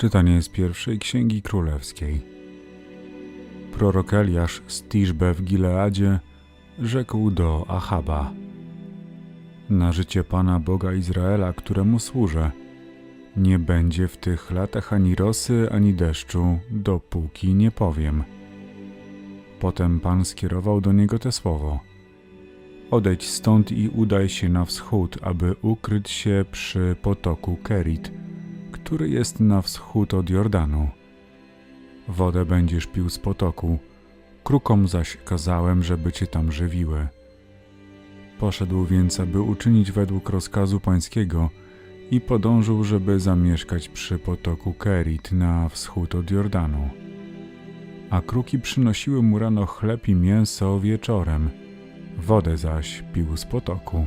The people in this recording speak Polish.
Czytanie z pierwszej księgi królewskiej. Prorok Eliasz z Tiszbe w Gileadzie rzekł do Achaba: Na życie Pana Boga Izraela, któremu służę, nie będzie w tych latach ani rosy, ani deszczu, dopóki nie powiem. Potem Pan skierował do niego te słowo: Odejdź stąd i udaj się na wschód, aby ukryć się przy potoku Kerit, który jest na wschód od Jordanu. Wodę będziesz pił z potoku, krukom zaś kazałem, żeby cię tam żywiły. Poszedł więc, aby uczynić według rozkazu pańskiego i podążył, żeby zamieszkać przy potoku Kerit na wschód od Jordanu. A kruki przynosiły mu rano chleb i mięso wieczorem, wodę zaś pił z potoku.